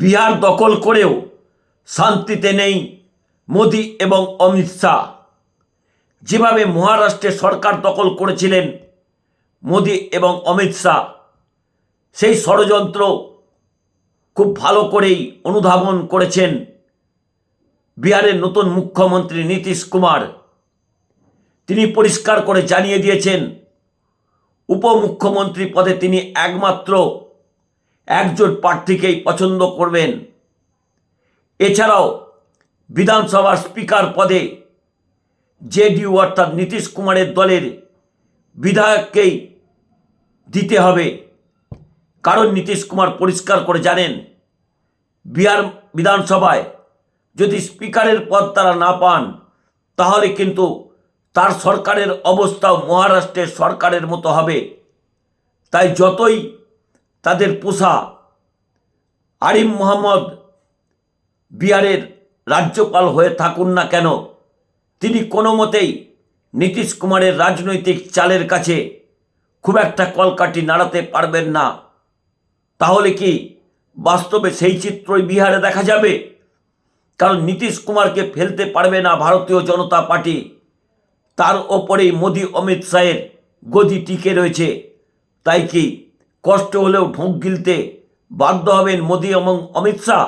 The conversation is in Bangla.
বিহার দখল করেও শান্তিতে নেই মোদি এবং অমিত শাহ। যেভাবে মহারাষ্ট্রে সরকার দখল করেছিলেন মোদি এবং অমিত শাহ, সেই ষড়যন্ত্র খুব ভালো করেই অনুধাবন করেছেন বিহারের নতুন মুখ্যমন্ত্রী নীতিশ কুমার। তিনি পরিষ্কার করে জানিয়ে দিয়েছেন, উপমুখ্যমন্ত্রী পদে তিনি একমাত্র একজন প্রার্থীকেই পছন্দ করবেন। এছাড়াও বিধানসভার স্পিকার পদে জেডিউ অর্থাৎ নীতিশ কুমারের দলের বিধায়ককেই দিতে হবে। কারণ নীতিশ কুমার পরিষ্কার করে জানেন, বিহার বিধানসভায় যদি স্পিকারের পদ তারা না পান, তাহলে কিন্তু তার সরকারের অবস্থাও মহারাষ্ট্রের সরকারের মতো হবে। তাই যতই তাদের পোষা আরিম মোহাম্মদ বিহারের রাজ্যপাল হয়ে থাকুন না কেন? তিনি কোনো মতেই নীতিশ কুমারের রাজনৈতিক চালের কাছে খুব একটা কলকাঠি নাড়াতে পারবেন না। তাহলে কি বাস্তবে সেই চিত্রই বিহারে দেখা যাবে? কারণ নীতিশ কুমারকে ফেলতে পারবে না ভারতীয় জনতা পার্টি। তার ওপরেই মোদি অমিত শাহের গদি টিকে রয়েছে। তাই কি কষ্ট হলেও ঢোক গিলতে বাধ্য হবেন মোদী এবং অমিত শাহ।